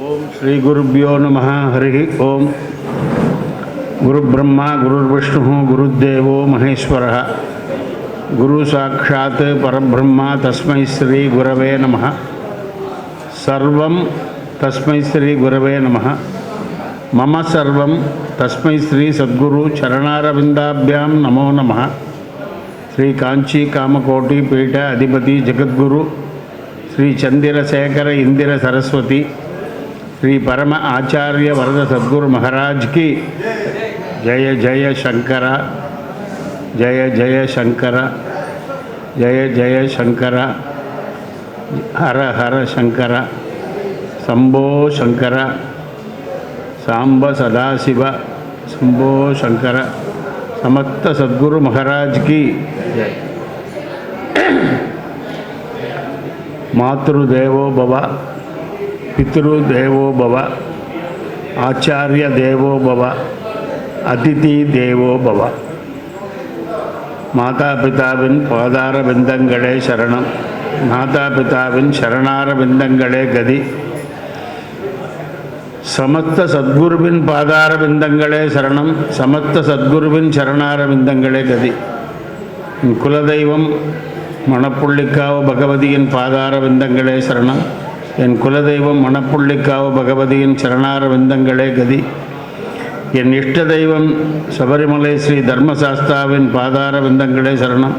ఓం శ్రీ గురుభ్యో నమ హరి ఓం. గురుబ్రహ్మ గురుర్విష్ణు గురుదేవో మహేశ్వర. గురు సాక్షాత్ పరబ్రహ్మ తస్మై శ్రీ గురవే నమ. సర్వం తస్మై శ్రీ గురవే నమ. మమ సర్వం తస్మై శ్రీ సద్గురు చరణారవిందాభ్యాం నమో నమ. శ్రీ కాంచీ కామకోటి పీఠ అధిపతి జగద్గురు. శ్రీ చందిరశేఖర ఇందిర సరస్వతి. श्री परम आचार्य वरद सद्गुरु महाराज की। जय जय शंकर। जय जय शंकर। जय जय शंकर। हर हर शंकर। शंभो शंकर। सांब सदाशिव। शंभो शंकर। समस्त सद्गुरु महाराज की। मातृदेवो भव। பித்ரு தேவோபவ ஆச்சாரிய தேவோபவ அதிதி தேவோபவ மாதா பிதாவின் பாதார பிந்தங்களே சரணம். மாதா பிதாவின் சரணார பிந்தங்களே கதி. சமஸ்த சத்குருவின் பாதார பிந்தங்களே சரணம். சமஸ்த சத்குருவின் சரணார பிந்தங்களே கதி. குலதெய்வம் மணப்புள்ளிக்காவ பகவதியின் பாதார பிந்தங்களே சரணம். என் குலதெய்வம் மணப்புள்ளிக்காவு பகவதியின் சரணார விந்தங்களே கதி. என் இஷ்ட தெய்வம் சபரிமலை ஸ்ரீ தர்மசாஸ்தாவின் பாதார விந்தங்களே சரணம்.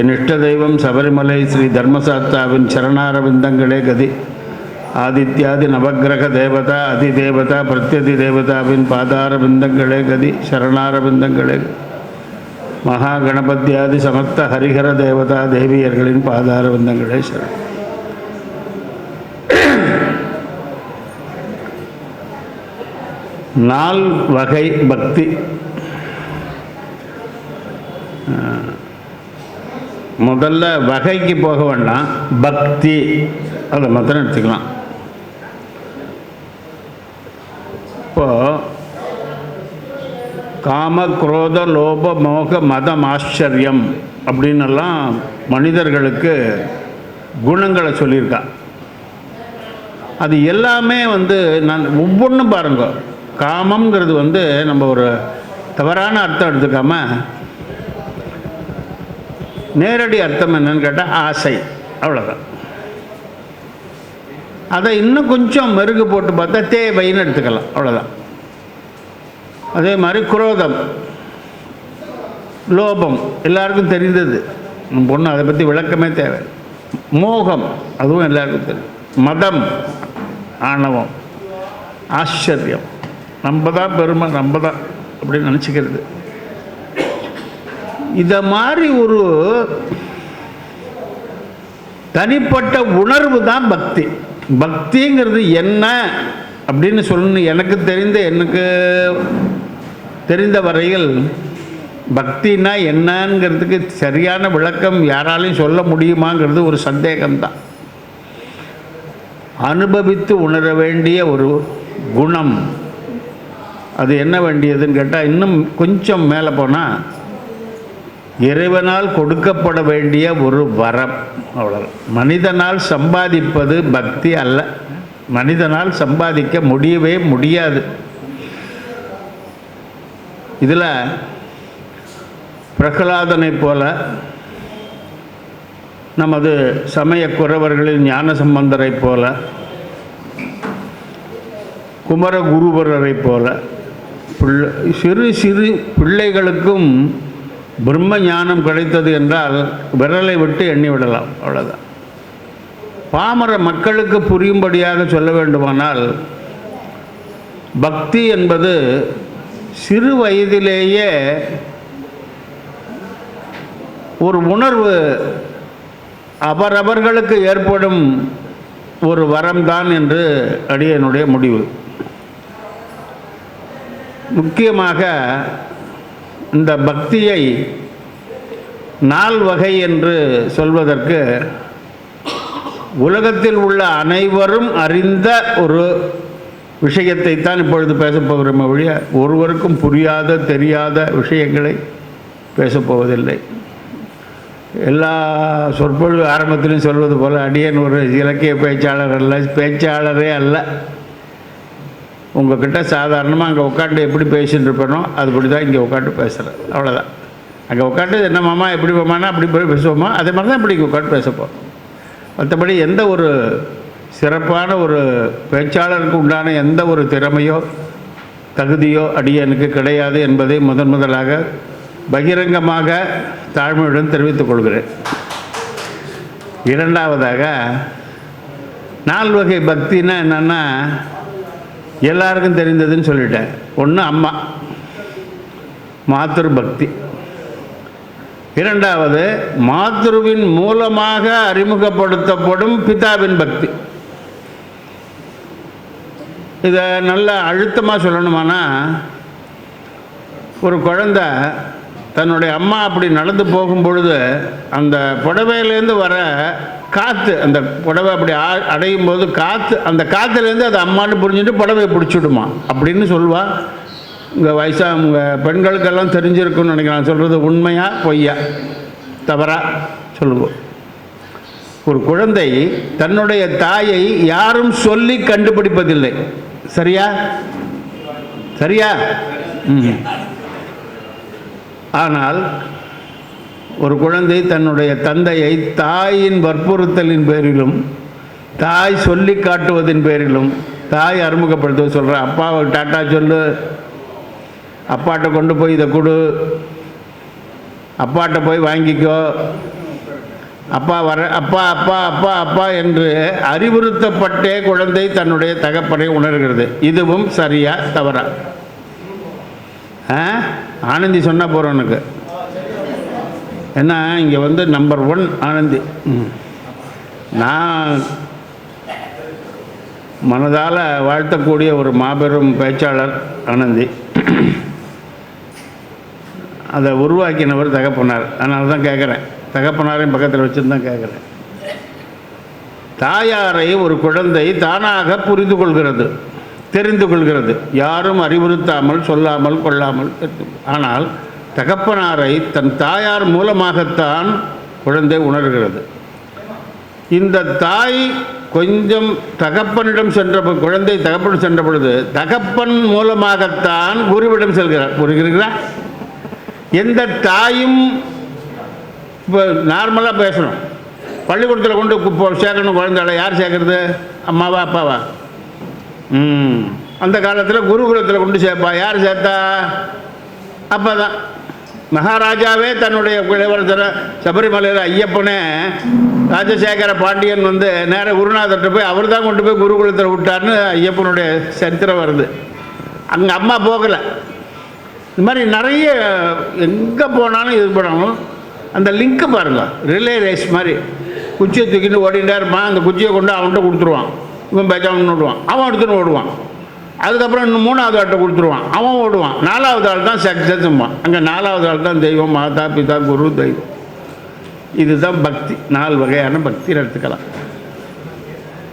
என் இஷ்ட தெய்வம் சபரிமலை ஸ்ரீ தர்மசாஸ்தாவின் சரணார விந்தங்களே கதி. ஆதித்யாதி நவக்கிரக தேவதா அதிதேவதா பிரத்யதி தேவதாவின் பாதார விந்தங்களே கதி சரணார விந்தங்களே மகா கணபத்தியாதி சமஸ்த ஹரிஹர தேவதா தேவியர்களின் பாதார விந்தங்களே சரணம். நால் வகை பக்தி. முதல்ல வகைக்கு போக வேண்டாம். பக்தி. அதை மாத்திரம் எடுத்துக்கலாம். இப்போது காம குரோத லோப மோக மதம் ஆச்சரியம் அப்படின்னெல்லாம் மனிதர்களுக்கு குணங்களை சொல்லியிருக்கா. அது எல்லாமே வந்து நான் ஒவ்வொன்றும் பாருங்க. காமங்கிறது வந்து நம்ம ஒரு தவறான அர்த்தம் எடுத்துக்காம நேரடி அர்த்தம் என்னன்னு கேட்டால் ஆசை. அவ்வளோதான் அதை இன்னும் கொஞ்சம் மெருகு போட்டு பார்த்தா தேவைன்னு எடுத்துக்கலாம். அவ்வளோதான் அதே மாதிரி குரோதம் லோபம் எல்லாருக்கும் தெரிந்தது. நம்ம பொண்ணு அதை பற்றி விளக்கமே தேவை. மோகம் அதுவும் எல்லாருக்கும் தெரியும். மதம் ஆணவம் ஆச்சரியம். நம்ம தான் பெருமை நம்ம தான் அப்படின்னு நினச்சிக்கிறது. இதை மாதிரி ஒரு தனிப்பட்ட உணர்வு தான் பக்தி. பக்திங்கிறது என்ன அப்படின்னு சொல்லணும் எனக்கு தெரிந்த எனக்கு தெரிந்த வரையில் பக்தினா என்னங்கிறதுக்கு சரியான விளக்கம் யாராலையும் சொல்ல முடியுமாங்கிறது ஒரு சந்தேகம்தான். அனுபவித்து உணர வேண்டிய ஒரு குணம். அது என்ன வேண்டியதுன்னு கேட்டால் இன்னும் கொஞ்சம் மேலே போனால் இறைவனால் கொடுக்கப்பட வேண்டிய ஒரு வரம். அவ்வளோ மனிதனால் சம்பாதிப்பது பக்தி அல்ல. மனிதனால் சம்பாதிக்க முடியவே முடியாது. இதில் பிரகலாதனை போல நமது சமய குறவர்களின் ஞான சம்பந்தரை போல குமரகுருவரரை போல சிறு சிறு பிள்ளைகளுக்கும் பிரம்ம ஞானம் கிடைத்தது என்றால் விரலை விட்டு எண்ணி விடலாம் அவ்வளோதான் பாமர மக்களுக்கு புரியும்படியாக சொல்ல வேண்டுமானால் பக்தி என்பது சிறு வயதிலேயே ஒரு உணர்வு அவரவர்களுக்கு ஏற்படும் ஒரு வரம்தான் என்று அடியனுடைய முடிவு. முக்கியமாக இந்த பக்தியை நால் வகை என்று சொல்வதற்கு உலகத்தில் உள்ள அனைவரும் அறிந்த ஒரு விஷயத்தை தான் இப்பொழுது பேசப் போகிறோம் ஒழிய ஒருவருக்கும் புரியாத தெரியாத விஷயங்களை பேசப்போவதில்லை எல்லா சொற்பொழிவு ஆரம்பத்திலும் சொல்வது போல் அடியன் ஒரு இலக்கிய பேச்சாளர் அல்ல பேச்சாளரே அல்ல. உங்கள்கிட்ட சாதாரணமாக அங்கே உட்காந்து எப்படி பேசிகிட்டு இருப்பேனோ அதுபடி தான் இங்கே உட்காந்து பேசுகிறேன் அவ்வளோதான் அங்கே உட்காந்து என்ன மாமா எப்படி மாமானா அப்படி போய் பேசுவோமா அதே மாதிரி தான் இப்படி இங்கே உட்காந்து பேசப்போம். மற்றபடி எந்த ஒரு சிறப்பான ஒரு பேச்சாளருக்கு உண்டான எந்த ஒரு திறமையோ தகுதியோ அடியனுக்கு கிடையாது என்பதை முதன் முதலாக பகிரங்கமாக தாழ்மையுடன் தெரிவித்துக் கொள்கிறேன். இரண்டாவதாக நால் வகை பக்தின்னா என்னென்னா எல்லாருக்கும் தெரிந்ததுன்னு சொல்லிட்டேன். ஒன்று அம்மா. மாத்திரு பக்தி இரண்டாவது மாத்ருவின் மூலமாக அறிமுகப்படுத்தப்படும் பிதாவின் பக்தி. இதை நல்ல அழுத்தமாக சொல்லணுமானா ஒரு குழந்த தன்னுடைய அம்மா அப்படி நடந்து போகும் பொழுது அந்த புடவையிலேருந்து வர காற்று அந்த புடவை அப்படி அடையும் போது காற்று அந்த காற்றுலேருந்து அது அம்மான்னு புரிஞ்சுட்டு புடவையை பிடிச்சிடுமா? அப்படின்னு சொல்லுவா இங்கே வயசாக உங்கள் பெண்களுக்கெல்லாம் தெரிஞ்சிருக்குன்னு நினைக்கிறேன். சொல்கிறது உண்மையா பொய்யா? தவறா? சொல்லுவோம். ஒரு குழந்தை தன்னுடைய தாயை யாரும் சொல்லி கண்டுபிடிப்பதில்லை. சரியா? சரியா? ம். ஆனால் ஒரு குழந்தை தன்னுடைய தந்தையை தாயின் வற்புறுத்தலின் பேரிலும் தாய் சொல்லி காட்டுவதின் பேரிலும் தாய் அறிமுகப்படுத்த சொல்கிற அப்பாவை டாட்டா சொல்லு. அப்பாட்ட கொண்டு போய் இதை கொடு. அப்பாட்ட போய் வாங்கிக்கோ. அப்பா வர அப்பா அப்பா அப்பா அப்பா என்று அறிவுறுத்தப்பட்டே குழந்தை தன்னுடைய தகப்பனை உணர்கிறது. இதுவும் சரியா தவறா? ஆ? ஆனந்தி சொன்னால் போகிறோம் எனக்கு ஏன்னா இங்கே வந்து நம்பர் ஒன் ஆனந்தி. நான் மனதால் வாழ்த்தக்கூடிய ஒரு மாபெரும் பேச்சாளர் ஆனந்தி. அதை உருவாக்கினவர் தகப்பனார். அதனால தான் கேட்குறேன் தகப்பனாரையும் பக்கத்தில் வச்சுருந்து தான் கேட்குறேன் தாயாரை ஒரு குழந்தை தானாக புரிந்து கொள்கிறது தெரிந்து கொள்கிறது. யாரும் அறிவுறுத்தாமல் சொல்லாமல் கொள்ளாமல் ஆனால் தகப்பனாரை தன் தாயார் மூலமாகத்தான் குழந்தை உணர்கிறது. இந்த தாய் கொஞ்சம் தகப்பனிடம் சென்ற குழந்தை தகப்பன் சென்ற பொழுது தகப்பன் மூலமாகத்தான் குருவிடம் செல்கிறார். புரிகிறீர்களா? எந்த தாயும் இப்போ நார்மலாக பேசணும். பள்ளிக்கூடத்தில் கொண்டு கு- சேர்க்கணும் குழந்தைகளை யார் சேர்க்கறது? அம்மாவா அப்பாவா? ம். அந்த காலத்தில் குருகுலத்தில் கொண்டு சேர்ப்பா. யார் சேர்த்தா? அப்போ தான் மகாராஜாவே தன்னுடைய இளவரசர் சபரிமலையில் ஐயப்பனே ராஜசேகர பாண்டியன் வந்து நேர குருநாதர்கிட்ட போய் அவர் தான் கொண்டு போய் குருகுலத்தில் விட்டார்னு ஐயப்பனுடைய சரித்திரம் வருது. அங்கே அம்மா போகலை. இந்த மாதிரி நிறைய எங்கே போனாலும் இது பண்ணாலும் அந்த லிங்க்கு பாருங்கள் ரிலே ரேஸ் மாதிரி. குச்சியை தூக்கிட்டு ஓடிட்டே இருப்பான் அந்த குச்சியை கொண்டு அவன்கிட்ட கொடுத்துருவான். இவன் பேச்சாமன் ஓடுவான் அவன் எடுத்துன்னு ஓடுவான். அதுக்கப்புறம் இன்னும் மூணாவது ஆட்டை கொடுத்துருவான். அவன் ஓடுவான். நாலாவது ஆள் தான் சக்சஸ்ம்பான் அங்கே நாலாவது ஆள் தான் தெய்வம் மாதா பிதா குரு தெய்வம். இதுதான் பக்தி. நாலு வகையான பக்தி எடுத்துக்கலாம்.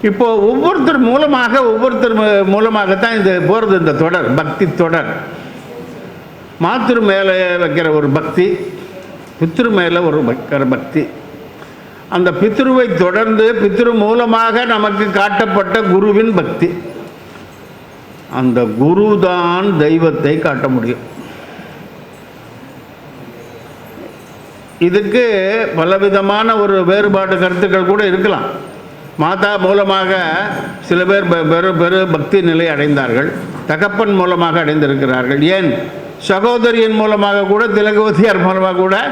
இப்போ ஒவ்வொருத்தர் மூலமாக ஒவ்வொருத்தர் மூலமாகத்தான் இந்த போகிறது இந்த தொடர் பக்தி தொடர். மாத்திரு மேலே வைக்கிற ஒரு பக்தி பித்ரு மேலே ஒரு வைக்கிற பக்தி. அந்த பித்ருவை தொடர்ந்து பித்ரு மூலமாக நமக்கு காட்டப்பட்ட குருவின் பக்தி. அந்த குரு தான் தெய்வத்தை காட்ட முடியும். இதுக்கு பலவிதமான ஒரு வேறுபாடு கருத்துக்கள் கூட இருக்கலாம். மாதா மூலமாக சில பேர் பெ- பெரு பெரு பக்தி நிலை அடைந்தார்கள். தகப்பன் மூலமாக அடைந்திருக்கிறார்கள். ஏன்? சகோதரியின் மூலமாக கூட திலகவதியார் மூலமாக கூட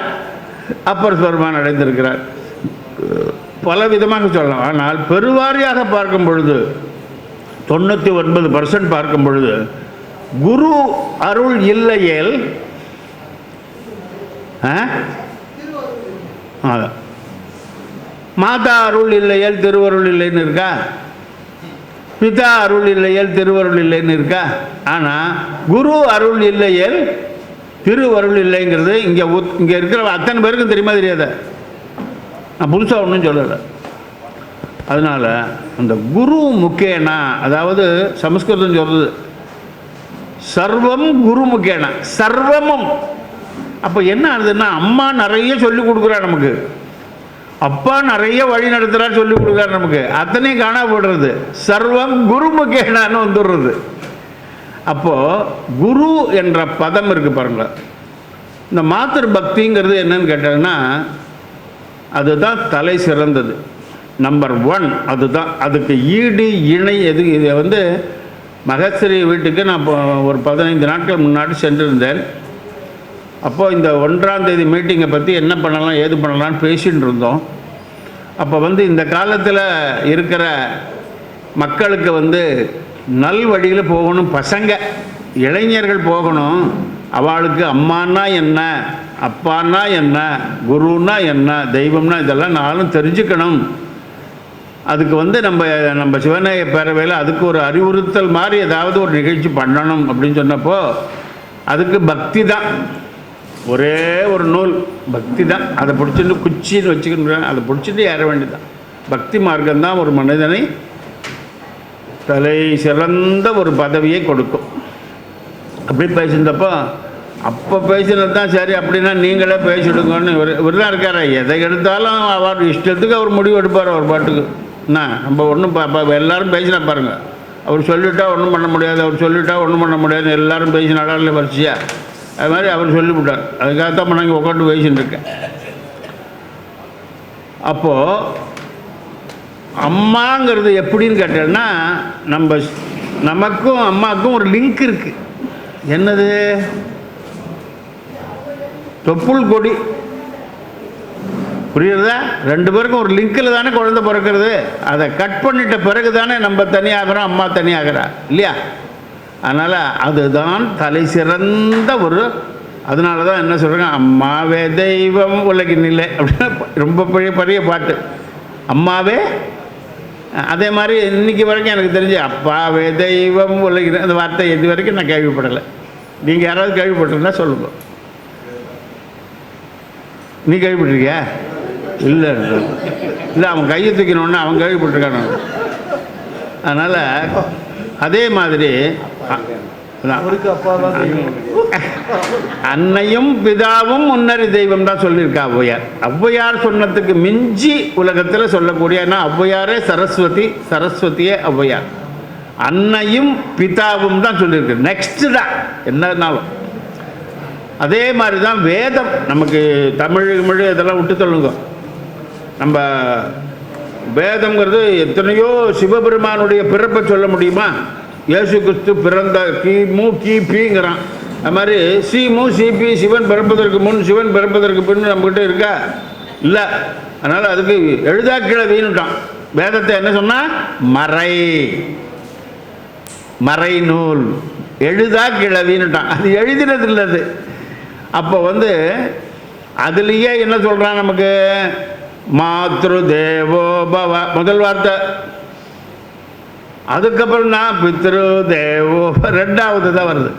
அப்பர் சுவர்மான் அடைந்திருக்கிறார். பல விதமாக சொல்லலாம். ஆனால் பெருவாரியாக பார்க்கும் பொழுது தொண்ணூற்றி ஒன்பது பர்சன்ட் பார்க்கும் பொழுது குரு அருள் இல்லையேல் ஆ? மாதா அருள் இல்லையேல் திருவருள் இல்லைன்னு இருக்கா? பிதா அருள் இல்லையேல் திருவருள் இல்லைன்னு இருக்கா? ஆனால் குரு அருள் இல்லையேல் திருவருள் இல்லைங்கிறது இங்கே இங்கே இருக்கிற அத்தனை பேருக்கும் தெரியுமா தெரியாத? நான் புதுசாக ஒன்றும் சொல்லலை. அதனால் அந்த குரு முக்கேனா அதாவது சமஸ்கிருதம் சொல்கிறது சர்வம் குரு முக்கேனா சர்வமும். அப்போ என்ன ஆகுதுன்னா அம்மா நிறைய சொல்லி கொடுக்குறா நமக்கு. அப்பா நிறைய வழி நடத்துகிறார் சொல்லி கொடுக்குறாரு நமக்கு. அத்தனையும் காணா போடுறது. சர்வம் குரு முக்கேனான்னு வந்துடுறது. அப்போது குரு என்ற பதம் இருக்குது பாருங்களேன் இந்த மாத்திரு பக்திங்கிறது என்னன்னு கேட்டாங்கன்னா அதுதான் தலை சிறந்தது. நம்பர் ஒன் அதுதான். அதுக்கு ஈடு இணை எது இதை வந்து மகஸ்ரீ வீட்டுக்கு நான் ஒரு பதினைந்து நாட்கள் முன்னாடி சென்றிருந்தேன். அப்போது இந்த ஒன்றாம் தேதி மீட்டிங்கை பற்றி என்ன பண்ணலாம் ஏது பண்ணலாம்னு பேசிகிட்டு இருந்தோம். அப்போ வந்து இந்த காலத்தில் இருக்கிற மக்களுக்கு வந்து நல் வழியில் போகணும் பசங்க இளைஞர்கள் போகணும். அவளுக்கு அம்மானா என்ன அப்பான்னா என்ன குருன்னா என்ன தெய்வம்னா இதெல்லாம் நானும் தெரிஞ்சுக்கணும். அதுக்கு வந்து நம்ம நம்ம சிவநேய பேரவையில் அதுக்கு ஒரு அறிவுறுத்தல் மாதிரி ஏதாவது ஒரு நிகழ்ச்சி பண்ணணும் அப்படின்னு சொன்னப்போ அதுக்கு பக்தி தான். ஒரே ஒரு நூல் பக்தி தான். அதை பிடிச்சிட்டு குச்சின்னு வச்சுக்கணும் அதை பிடிச்சிட்டு ஏற வேண்டியதுதான். பக்தி மார்க்கம்தான் ஒரு மனிதனை தலை சிறந்த ஒரு பதவியை கொடுக்கும். அப்படி பேசியிருந்தப்போ அப்போ பேசினது தான் சரி அப்படின்னா நீங்களே பேசிவிடுங்கன்னு இவர் இவர் தான் இருக்கார்? எதை எடுத்தாலும் அவர் இஷ்டத்துக்கு அவர் முடிவு எடுப்பார் அவர் பாட்டுக்கு. என்ன? நம்ம ஒன்றும் பா எல்லாரும் பேசினா பாருங்க. அவர் சொல்லிட்டா ஒன்றும் பண்ண முடியாது அவர் சொல்லிட்டா ஒன்றும் பண்ண முடியாது எல்லோரும் பேசினாலும் வரிசையாக அது மாதிரி அவர் சொல்லிவிட்டார் அதுக்காக தான் நாங்கள் உட்காந்து பேசின்னு இருக்கேன். அப்போது அம்மாங்கிறது எப்படின்னு கேட்டேன்னா நம்ம நமக்கும் அம்மாவுக்கும் ஒரு லிங்க் இருக்குது என்னது? தொப்புள் கொடி புரியுறதா? ரெண்டு பேருக்கும் ஒரு லிங்கில் தானே குழந்தை பிறக்கிறது. அதை கட் பண்ணிட்ட பிறகு தானே நம்ம தனியாகிறோம் அம்மா தனியாகிறா? இல்லையா? அதனால் அதுதான் தலை சிறந்த ஒரு அதனால தான் என்ன சொல்கிறாங்க அம்மாவே தெய்வம் உலகினில்லை அப்படின்னு ரொம்ப பெரிய பெரிய பாட்டு. அம்மாவே? அதே மாதிரி இன்னைக்கு வரைக்கும் எனக்கு தெரிஞ்சு அப்பாவே தெய்வம் உலகின அந்த வார்த்தை இது வரைக்கும் நான் கேள்விப்படலை. நீங்கள் யாராவது கேள்விப்பட்டிருந்தா சொல்லுங்க. நீ கேள்விப்பட்டிருக்கியா? இல்லை இல்லை. அவன் கையை தூக்கினோடனே அவன் கேள்விப்பட்டிருக்கான் அதனால் அதே மாதிரி அன்னையும் பிதாவும் முன்னறி தெய்வம் தான் சொல்லியிருக்கா ஔவையார். ஔவையார் சொன்னதுக்கு மிஞ்சி உலகத்தில் சொல்லக்கூடிய ஔவையாரே சரஸ்வதி சரஸ்வதியே ஔவையார். அன்னையும் பிதாவும் தான் சொல்லியிருக்கு. நெக்ஸ்ட் தான். என்னன்னாலும் அதே மாதிரி தான் வேதம். நமக்கு தமிழ் மொழி இதெல்லாம் விட்டு சொல்லுங்க. நம்ம வேதம்ங்கிறது எத்தனையோ சிவபெருமானுடைய பிறப்பை சொல்ல முடியுமா? இயேசு கிறிஸ்து பிறந்த கிமு கிபிங்கிறான் அது மாதிரி சிமு சிபி சிவன் பிறப்பதற்கு முன் சிவன் பிறப்பதற்கு பின் நம்மக்கிட்ட இருக்கா? இல்லை. அதனால் அதுக்கு எழுதா கிழவின்னுட்டான் வேதத்தை என்ன சொன்னால் மறை. மறை நூல். எழுதா கிழவின்னுட்டான் அது எழுதினது இல்லை அது அப்போ வந்து அதுலேயே என்ன சொல்கிறான் நமக்கு? மாத்ரு தேவோ பவ. முதல் வார்த்தை. அதுக்கப்புறம் தான் பித்ரு தேவோ ரெண்டாவது தான் வருது.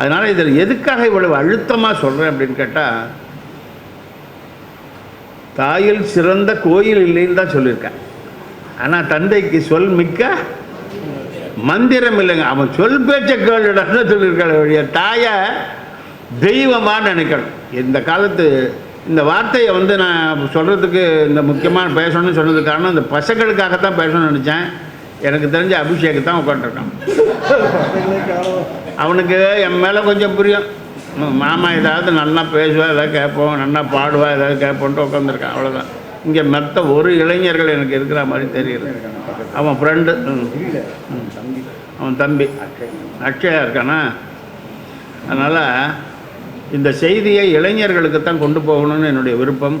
அதனால் இதில் எதுக்காக இவ்வளவு அழுத்தமாக சொல்கிறேன் அப்படின்னு கேட்டால் தாயில் சிறந்த கோயில் இல்லைன்னு தான் சொல்லியிருக்கேன். ஆனால் தந்தைக்கு சொல் மிக்க மந்திரம் இல்லைங்க. அவன் சொல் பேச்ச கேளுடான்னு சொல்லியிருக்காள் தாயை தெய்வமாக நினைக்கணும். இந்த காலத்து இந்த வார்த்தையை வந்து நான் சொல்கிறதுக்கு இந்த முக்கியமான பேசணும்னு சொன்னதுக்கு காரணம் இந்த பசங்களுக்காகத்தான் பேசணும்னு நினச்சேன். எனக்கு தெரிஞ்ச அபிஷேக் தான் உட்காந்துருக்கான் அவனுக்கு என் மேலே கொஞ்சம் புரியும். மாமா ஏதாவது நல்லா பேசுவா ஏதாவது கேட்போம் நல்லா பாடுவா ஏதாவது கேட்போன்ட்டு உட்காந்துருக்கான் அவ்வளோதான் இங்கே மற்ற ஒரு இளைஞர்கள் எனக்கு இருக்கிற மாதிரி தெரியல அவன் ஃப்ரெண்டு அவன் தம்பி. அக்ஷயா இருக்கானா? அதனால் இந்த செய்தியை இளைஞர்களுக்கு தான் கொண்டு போகணும்னு என்னுடைய விருப்பம்.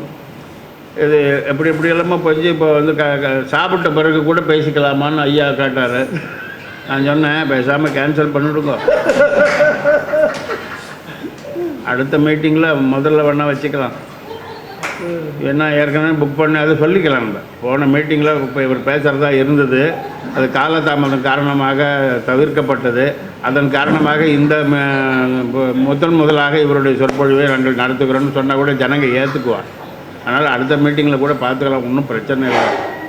இது எப்படி எப்படி எல்லாமோ போய் இப்போ வந்து க க- சாப்பிட்ட பிறகு கூட பேசிக்கலாமான்னு ஐயா கேட்டார். நான் சொன்னேன் பேசாமல் கேன்சல் பண்ணிவிடுங்கோ அடுத்த மீட்டிங்கில் முதல்ல வேணால் வச்சுக்கலாம். என்ன ஏற்கனவே புக் பண்ணி அதை சொல்லிக்கலாம் நம்ம. போன மீட்டிங்கில் இப்போ இவர் பேசுகிறதா இருந்தது. அது காலதாமதம் காரணமாக தவிர்க்கப்பட்டது. அதன் காரணமாக இந்த முதன் முதல் முதலாக இவருடைய சொற்பொழிவை நாங்கள் நடத்துகிறோம்னு சொன்னால் கூட ஜனங்க ஏற்றுக்குவார் அதனால் அடுத்த மீட்டிங்கில் கூட பார்த்துக்கலாம் ஒன்றும் பிரச்சனை இல்லை.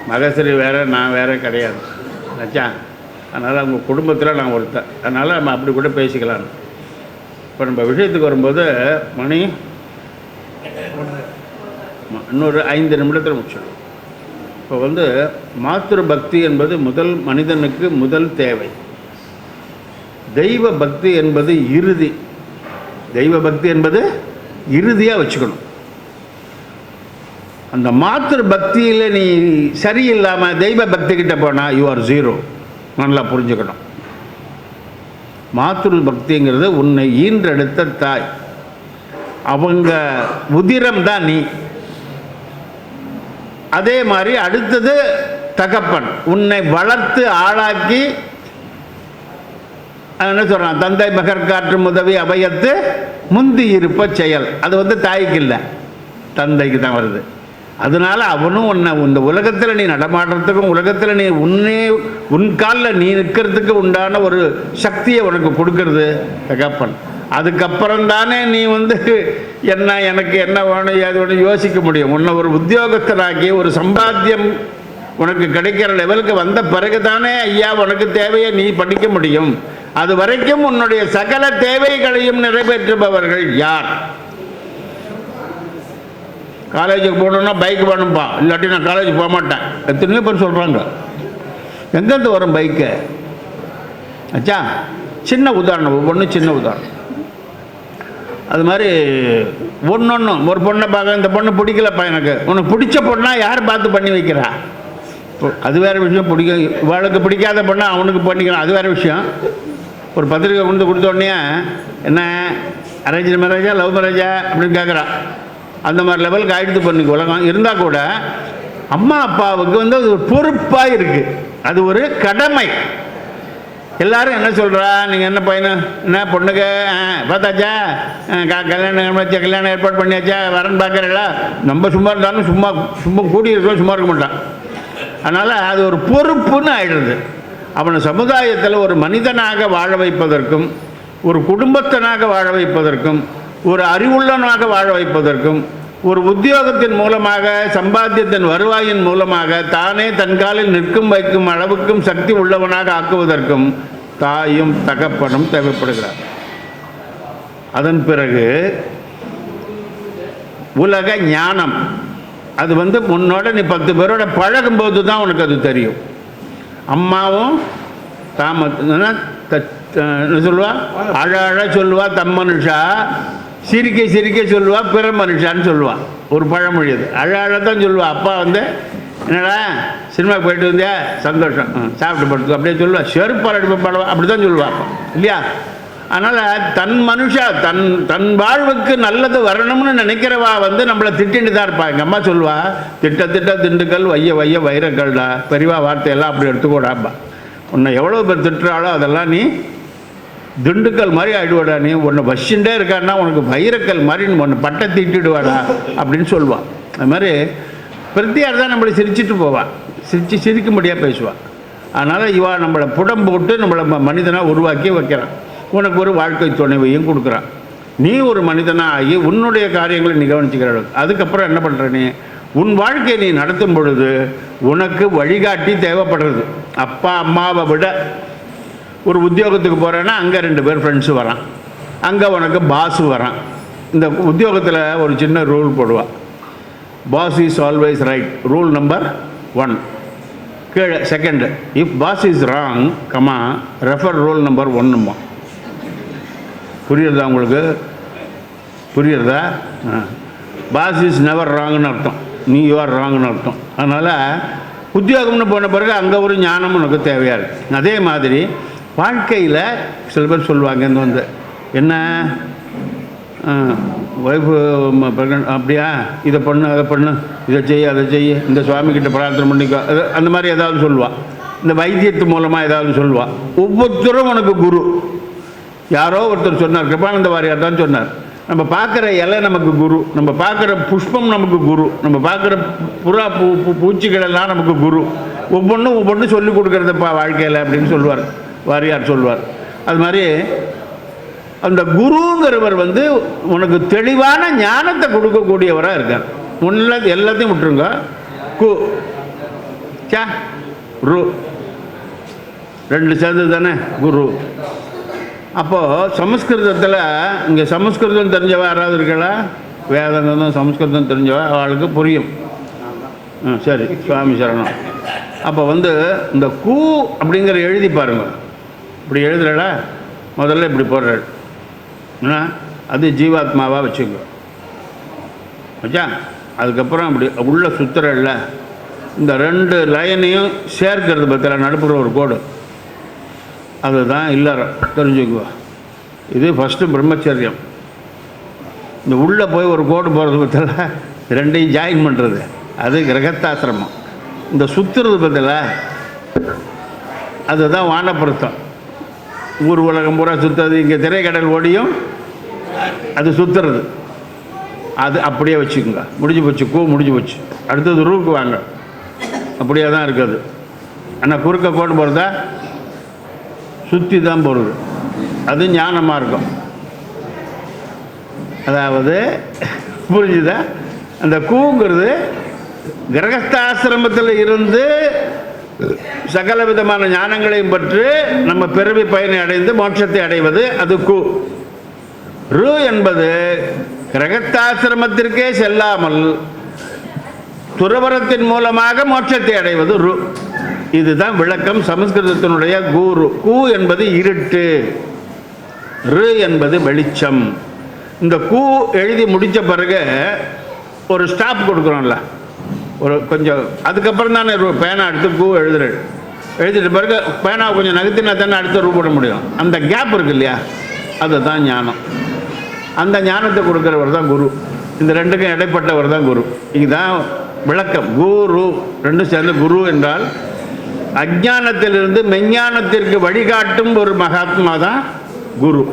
மகசரி வேறு நான் வேறு கிடையாது. நச்சா அதனால் அவங்க குடும்பத்தில் நான் ஒருத்தன். அதனால் நம்ம அப்படி கூட பேசிக்கலாம். இப்போ நம்ம விஷயத்துக்கு வரும்போது மணி ம- இன்னொரு ஐந்து நிமிடத்தில் முடிச்சிடும். இப்போ வந்து மாத்திரு பக்தி என்பது முதல் மனிதனுக்கு முதல் தேவை. தெய்வ பக்தி என்பது இறுதி. தெய்வ பக்தி என்பது இறுதியாக வச்சுக்கணும். அந்த மாத்திரு பக்தியில் நீ சரியில்லாமல் தெய்வ பக்தி கிட்ட போனால் யூ ஆர் ஜீரோ நல்லா புரிஞ்சுக்கணும். மாத்திரு பக்திங்கிறது உன்னை ஈன்றெடுத்த தாய். அவங்க உதிரம் தான் நீ. அதே மாதிரி அடுத்தது தகப்பன். உன்னை வளர்த்து ஆளாக்கி என்ன சொல்கிறான் தந்தை மகர் உதவி அபயத்து முந்தி இருப்ப செயல். அது வந்து தாய்க்கு இல்லை. தந்தைக்கு தான் வருது. அதனால அவனும் உன்னை இந்த உலகத்தில் நீ நடமாடுறதுக்கும் உலகத்தில் நீ உன்னே உன் காலில் நீ நிற்கிறதுக்கு உண்டான ஒரு சக்தியை உனக்கு கொடுக்கறது தகப்பன். அதுக்கப்புறம் தானே நீ வந்து என்ன எனக்கு என்ன வேணும் ஏது வேணும் யோசிக்க முடியும். உன்னை ஒரு உத்தியோகஸ்தராக்கி ஒரு சம்பாத்தியம் உனக்கு கிடைக்கிற லெவலுக்கு வந்த பிறகு தானே ஐயா உனக்கு தேவையை நீ படிக்க முடியும். அது வரைக்கும் உன்னுடைய சகல தேவைகளையும் நிறைவேற்றுபவர்கள் யார்? காலேஜுக்கு போகணுன்னா பைக் வேணும்பா. இல்லாட்டி நான் காலேஜ் போக மாட்டேன். எத்தனையோ பேர் சொல்கிறாங்க எங்கேருந்து வரும் பைக்கு? அச்சா சின்ன உதாரணம். ஒவ்வொன்று சின்ன உதாரணம். அது மாதிரி ஒன்று ஒரு பொண்ணை பார்க்க இந்த பொண்ணு பிடிக்கலப்பா எனக்கு. உனக்கு பிடிச்ச பொண்ணாக யார் பார்த்து பண்ணி வைக்கிறா? அது வேறு விஷயம். பிடிக்க இவளுக்கு பிடிக்காத பொண்ணை அவனுக்கு பண்ணிக்கலாம். அது வேறு விஷயம். ஒரு பத்திரிக்கை கொண்டு கொடுத்த உடனே என்ன அரேஞ்ச் மேரேஜா லவ் மேரேஜா அப்படின்னு கேட்குறான் அந்த மாதிரி லெவலுக்கு ஆயிடுத்து பண்ணி உலகம். இருந்தால் கூட அம்மா அப்பாவுக்கு வந்து அது ஒரு பொறுப்பாக இருக்குது அது ஒரு கடமை. எல்லாரும் என்ன சொல்கிறா நீங்கள் என்ன பையனு? என்ன பொண்ணுக்கு ஆ, பார்த்தாச்சா? கல்யாணம் கல்யாணம் ஏற்பாடு பண்ணியாச்சா? வரேன்னு பார்க்குறீங்களா? நம்ம சும்மா இருந்தாலும் சும்மா சும்மா கூடி இருக்கோம் சும்மா இருக்க மாட்டான் அதனால் அது ஒரு பொறுப்புன்னு ஆயிடுறது அவனை சமுதாயத்தில் ஒரு மனிதனாக வாழ வைப்பதற்கும் ஒரு குடும்பத்தனாக வாழ வைப்பதற்கும் ஒரு அறிவுள்ளனாக வாழ வைப்பதற்கும் ஒரு உத்தியோகத்தின் மூலமாக சம்பாத்தியத்தின் வருவாயின் மூலமாக தானே தன் காலில் நிற்கும் வைக்கும் அளவுக்கும் சக்தி உள்ளவனாக ஆக்குவதற்கும் தாயும் தகப்பனும் தேவைப்படுகிறார். அதன் பிறகு உலக ஞானம். அது வந்து உன்னோட நீ பத்து பேரோட பழகும்போது தான் உனக்கு அது தெரியும். அம்மாவும் தாம என்ன? என்ன சொல்லுவா? அழ அழ சொல்லுவா தம் மனுஷா. சிரிக்க சிரிக்க சொல்லுவா பிற மனுஷான்னு சொல்லுவான் ஒரு பழமொழி அது. அழ அழ தான் சொல்லுவா. அப்பா வந்து என்னடா சினிமாக்கு போயிட்டு வந்தியா? சந்தோஷம். சாப்பிட்டு படுத்து அப்படியே சொல்லுவா. செருப்பால் அடிப்ப படவா அப்படி தான் சொல்லுவா. அப்பா இல்லையா? அதனால் தன் மனுஷா தன் தன் வாழ்வுக்கு நல்லது வரணும்னு நினைக்கிறவா வந்து நம்மளை திட்டிட்டு தான் இருப்பா. எங்கள் அம்மா சொல்லுவா திட்ட திட்ட திண்டுக்கல் வைய வைய வைரக்கல்டா பெரியவா வார்த்தையெல்லாம் அப்படி எடுத்துக்கூடாப்பா உன்னை எவ்வளோ பேர் திட்டுறாளோ அதெல்லாம் நீ திண்டுக்கல் மாதிரி ஆகிடுவாடா நீ ஒன்று வச்சுட்டே இருக்கான்னா உனக்கு வைரக்கல் மாதிரி ஒன்று பட்டை தீட்டிடுவாடா அப்படின்னு சொல்லுவாள் அது மாதிரி பிரத்தியார் தான் நம்மளை சிரிச்சுட்டு போவான் சிரித்து சிரிக்கும்படியாக பேசுவாள் அதனால் இவா நம்மளை புடம் போட்டு நம்மளை ம- மனிதனாக உருவாக்கி வைக்கிறான். உனக்கு ஒரு வாழ்க்கை துணைவையும் கொடுக்குறான். நீ ஒரு மனிதனாக ஆகி உன்னுடைய காரியங்களை நீ கவனிச்சுக்கிற அளவுக்கு. அதுக்கப்புறம் என்ன பண்ணுற நீ? உன் வாழ்க்கையை நீ நடத்தும் பொழுது உனக்கு வழிகாட்டி தேவைப்படுறது. அப்பா அம்மாவை விட ஒரு உத்தியோகத்துக்கு போகிறேன்னா அங்கே ரெண்டு பேர் ஃப்ரெண்ட்ஸு வரான். அங்கே உனக்கு பாஸு வரான். இந்த உத்தியோகத்தில் ஒரு சின்ன ரூல் போடுவான் boss is always right rule number one கீழே second if boss is wrong comma refer rule number ஒன்னுமா புரியுறதா உங்களுக்கு? புரியுறதா? பாஸ் இஸ் நெவர் ராங்னு அர்த்தம். நீ யூ ராங்னு அர்த்தம். அதனால் உத்தியோகம்னு போன பிறகு அங்கே ஒரு ஞானம் உனக்கு தேவையாக இருக்குது அதே மாதிரி வாழ்க்கையில் சில பேர் சொல்லுவாங்க இந்த வந்து என்ன? ஒய்ஃபு அப்படியா? இதை பண்ணு அதை பண்ணு. இதை செய்ய அதை செய்ய இந்த சுவாமிக்கிட்ட பிரார்த்தனை பண்ணிக்கோ. அது- அந்த மாதிரி ஏதாவது சொல்லுவாள் இந்த வைத்தியத்து மூலமாக ஏதாவது சொல்லுவாள் ஒவ்வொருத்தரும் உனக்கு குரு. யாரோ ஒருத்தர் சொன்னார் கிருபானந்த வாரியார் தான் சொன்னார். நம்ம பார்க்குற இலை நமக்கு குரு நம்ம பார்க்குற புஷ்பம் நமக்கு குரு நம்ம பார்க்குற புறா பூ பூ- பூச்சிகள் எல்லாம் நமக்கு குரு. ஒவ்வொன்றும் ஒவ்வொன்றும் சொல்லி கொடுக்குறதுப்பா வாழ்க்கையில் அப்படின்னு சொல்லுவார். வாரியார் சொல்லுவார். அது மாதிரி அந்த குருங்கிறவர் வந்து உனக்கு தெளிவான ஞானத்தை கொடுக்கக்கூடியவராக இருக்கார். முன்ன எல்லாத்தையும் விட்டுருங்க. கு சா ரு. ரெண்டு சேர்ந்தது தானே? குரு. அப்போது சமஸ்கிருதத்தில் இங்கே சமஸ்கிருதம் தெரிஞ்சவா யாராவது இருக்கலாம் வேதாந்தம் சமஸ்கிருதம் தெரிஞ்சவா? அவளுக்கு புரியும். சரி சுவாமி சரணம். அப்போ வந்து இந்த கூ அப்படிங்கிற எழுதி பாருங்கள் இப்படி எழுதுறடா முதல்ல இப்படி போடுறாரு. என்ன அது ஜீவாத்மாவாக வச்சுக்கோ. வச்சா அதுக்கப்புறம் அப்படி உள்ளே சுத்துறல்ல. இந்த ரெண்டு லைனையும் சேர்க்கிறது பற்றில நடுப்புற ஒரு கோடு. அதுதான் இல்லறம் தெரிஞ்சுக்குவா. இது ஃபஸ்ட்டு பிரம்மச்சரியம். இந்த உள்ளே போய் ஒரு கோடு போகிறது பற்றில ரெண்டையும் ஜாயின் பண்ணுறது அது கிரகத்தாசிரமம் இந்த சுற்றுறது பற்றில அதுதான் வானப்பிரத்தம். ஊர் உலகம் பூரா சுற்றுறது இங்கே திரைக்கடல் ஓடியும் அது சுற்றுறது அது அப்படியே வச்சுக்கோங்க. முடிஞ்சு போச்சு கூ முடிஞ்சு போச்சு. அடுத்தது ரூக்கு வாங்க. அப்படியே தான் இருக்குது. ஆனால் குறுக்க கோடு போகிறதா சுற்றி தான் போகிறது அது ஞானமாக இருக்கும். அதாவது புரிஞ்சுதா? அந்த கூங்கிறது கிரகஸ்தாசிரமத்தில் இருந்து சகல விதமான ஞானங்களையும் பற்று நம்ம பிறவி பயனை அடைந்து மோட்சத்தை அடைவது அது கு. ரு என்பது கிரகத்தாசிரமத்திற்கே செல்லாமல் துறவரத்தின் மூலமாக மோட்சத்தை அடைவது ரு. இதுதான் விளக்கம் சமஸ்கிருதத்தினுடைய கூரு கு என்பது இருட்டு. ரு என்பது வெளிச்சம். இந்த கூ எழுதி முடித்த பிறகு ஒரு ஸ்டாப் கொடுக்குறோம்ல. ஒரு கொஞ்சம் அதுக்கப்புறம் தானே ஒரு பேனா எடுத்து கூ எழுதுறேன் எழுதிட்டு பிறகு பேனா கொஞ்சம் நகர்த்தினா தானே அடுத்த ரூ போட முடியும். அந்த கேப் இருக்கு இல்லையா? அதுதான் ஞானம். அந்த ஞானத்தை கொடுக்குறவர் தான் குரு. இந்த ரெண்டுக்கும் இடைப்பட்டவர் தான் குரு. இதுதான் விளக்கம். குரு ரெண்டும் சேர்ந்து குரு என்றால் அஜானத்திலிருந்து மெஞ்ஞானத்திற்கு வழிகாட்டும் ஒரு மகாத்மா தான் குரு.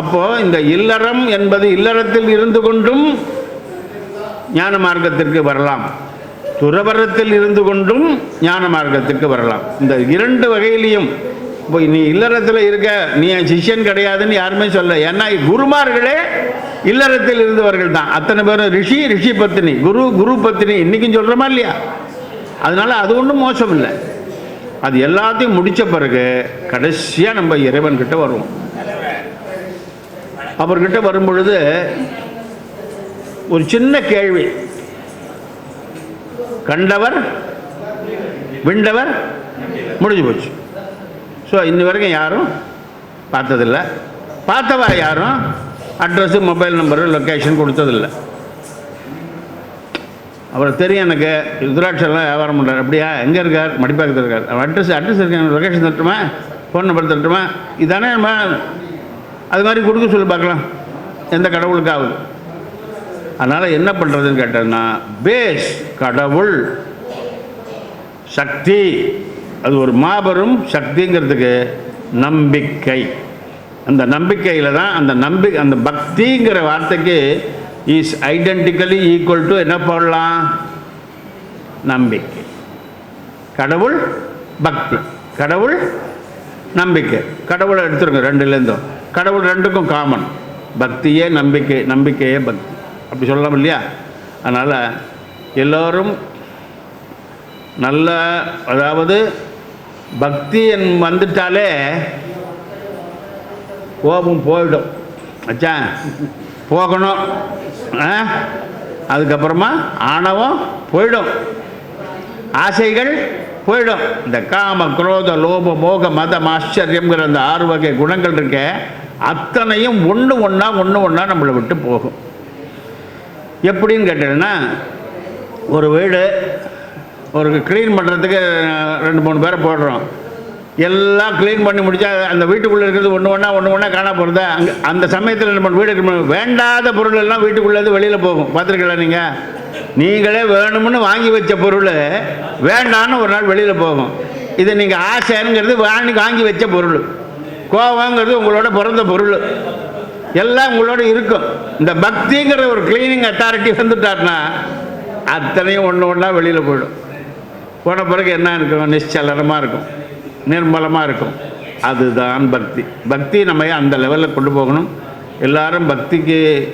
அப்போ இந்த இல்லறம் என்பது இல்லறத்தில் இருந்து கொண்டும் ஞான மார்க்கத்திற்கு வரலாம். துறவரத்தில் இருந்து கொண்டும் ஞான மார்க்கத்திற்கு வரலாம். இந்த இரண்டு வகையிலையும் இப்போ நீ இல்லறத்தில் இருக்க நீ என் சிஷ்யன் கிடையாதுன்னு யாருமே சொல்ல. ஏன்னா குருமார்களே இல்லறத்தில் இருந்தவர்கள் தான். அத்தனை பேரும் ரிஷி ரிஷி பத்தினி குரு குரு பத்தினி இன்றைக்கும் சொல்கிறோமா இல்லையா? அதனால் அது ஒன்றும் மோசம் இல்லை அது எல்லாத்தையும் முடித்த பிறகு கடைசியாக நம்ம இறைவன்கிட்ட வருவோம். அவர்கிட்ட வரும்பொழுது ஒரு சின்ன கேள்வி. கண்டவர் விண்டவர் முடிஞ்சு போச்சு. ஸோ இன்ன வரைக்கும் யாரும் பார்த்ததில்ல. பார்த்தவா யாரும் அட்ரஸு மொபைல் நம்பரு லொக்கேஷன் கொடுத்ததில்ல. அவரை தெரியும் எனக்கு ருத்ராட்செல்லாம் வியாபாரம் பண்ணுறாரு அப்படியா? எங்கே இருக்கார்? மடிப்பாக்கத்தில் இருக்கார். அவர் அட்ரஸ் அட்ரஸ் இருக்கேன் லொக்கேஷன் தட்டுமா ஃபோன் நம்பர் தட்டுமா இதானே நம்ம அது மாதிரி கொடுக்க சொல்லி பார்க்கலாம். எந்த கடவுளுக்காவது. அதனால் என்ன பண்ணுறதுன்னு கேட்டேன்னா பேஸ் கடவுள் சக்தி. அது ஒரு மாபெரும் சக்திங்கிறதுக்கு நம்பிக்கை. அந்த நம்பிக்கையில் தான் அந்த நம்பி அந்த பக்திங்கிற வார்த்தைக்கு இஸ் ஐடென்டிக்கலி ஈக்குவல் டு என்ன போடலாம் நம்பிக்கை. கடவுள் பக்தி. கடவுள் நம்பிக்கை. கடவுளை எடுத்துருங்க ரெண்டுலேருந்தும். கடவுள் ரெண்டுக்கும் காமன் பக்தியே நம்பிக்கை நம்பிக்கையே பக்தி. அப்படி சொல்லலாம் இல்லையா? அதனால் எல்லோரும் நல்ல அதாவது பக்தி என் வந்துட்டாலே கோபம் போயிடும். அச்சா? போகணும். அதுக்கப்புறமா ஆணவம் போயிடும். ஆசைகள் போயிடும். இந்த காம குரோத லோப மோக மதம் ஆச்சரியங்கிற அந்த ஆறு வகை குணங்கள் இருக்க அத்தனையும் ஒன்று ஒன்றா ஒன்று ஒன்றா நம்மளை விட்டு போகும். எப்படின்னு கேட்டீங்கன்னா ஒரு வீடு ஒரு க்ளீன் பண்ணுறதுக்கு ரெண்டு மூணு பேரை போடுறோம். எல்லாம் க்ளீன் பண்ணி முடிச்சா அந்த வீட்டுக்குள்ளே இருக்கிறது ஒன்று ஒன்றா ஒன்று ஒன்றா காண போகிறதா அங்கே அந்த சமயத்தில் நம்ம வீடு clean பண்ண- வேண்டாத பொருள் எல்லாம் வீட்டுக்குள்ளேருந்து வெளியில் போகும். பார்த்துருக்கல நீங்கள் நீங்களே வேணும்னு வாங்கி வச்ச பொருள் வேண்டான்னு ஒரு நாள் வெளியில் போகும். இது நீங்கள் ஆசைங்கிறது வாங்கி வாங்கி வச்ச பொருள். கோபங்கிறது உங்களோட பிறந்த பொருள். எல்லாம் உங்களோட இருக்கும். இந்த பக்திங்கிற ஒரு க்ளீனிங் அத்தாரிட்டி வந்துட்டாருன்னா அத்தனையும் ஒன்று ஒன்றா வெளியில் போயிடும். போன பிறகு என்ன இருக்கும்? நிச்சலனமாக இருக்கும். நிர்மலமாக இருக்கும். அதுதான் பக்தி. பக்தி நம்ம அந்த லெவலில் கொண்டு போகணும். எல்லாரும் பக்திக்கு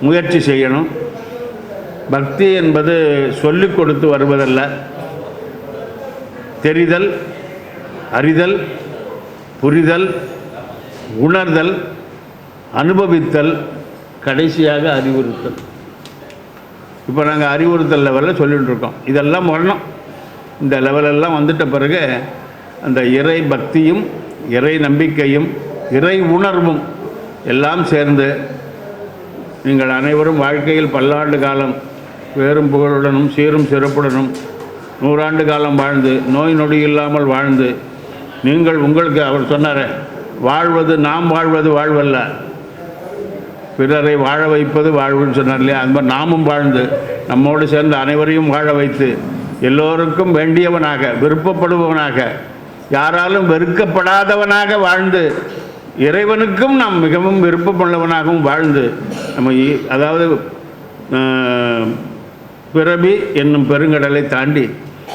முயற்சி செய்யணும். பக்தி என்பது சொல்லிக் கொடுத்து வருவதல்ல. தெரிதல் அறிதல் புரிதல் உணர்தல் அனுபவித்தல் கடைசியாக அறிவுறுத்தல். இப்போ நாங்கள் அறிவுறுத்தல் லெவலில் சொல்லிகிட்டு இருக்கோம். இதெல்லாம் வரணும். இந்த லெவலெல்லாம் வந்துட்ட பிறகு அந்த இறை பக்தியும் இறை நம்பிக்கையும் இறை உணர்வும் எல்லாம் சேர்ந்து நீங்கள் அனைவரும் வாழ்க்கையில் பல்லாண்டு காலம் பேரும் புகழுடனும் சீரும் சிறப்புடனும் நூறாண்டு காலம் வாழ்ந்து நோய் நொடி இல்லாமல் வாழ்ந்து நீங்கள் உங்களுக்கு அவர் சொன்னார வாழ்வது நாம் வாழ்வது வாழ்வல்ல பிறரை வாழ வைப்பது வாழ்வுன்னு சொன்னார் இல்லையா? அந்த மாதிரி நாமும் வாழ்ந்து நம்மோடு சேர்ந்து அனைவரையும் வாழ வைத்து எல்லோருக்கும் வேண்டியவனாக விருப்பப்படுபவனாக யாராலும் வெறுக்கப்படாதவனாக வாழ்ந்து இறைவனுக்கும் நாம் மிகவும் விருப்பமுள்ளவனாகவும் வாழ்ந்து நம்ம இ- அதாவது பிறவி என்னும் பெருங்கடலை தாண்டி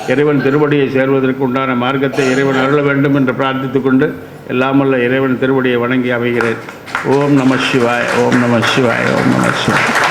இறைவன் திருவடியை சேர்வதற்கு உண்டான மார்க்கத்தை இறைவன் அருள வேண்டும் என்று பிரார்த்தித்து கொண்டு எல்லாமல்ல இறைவன் திருவடியை வணங்கி அமைகிறேன். ஓம் நம சிவாய் ஓம் நம சிவாய் ஓம் நம சிவாய்.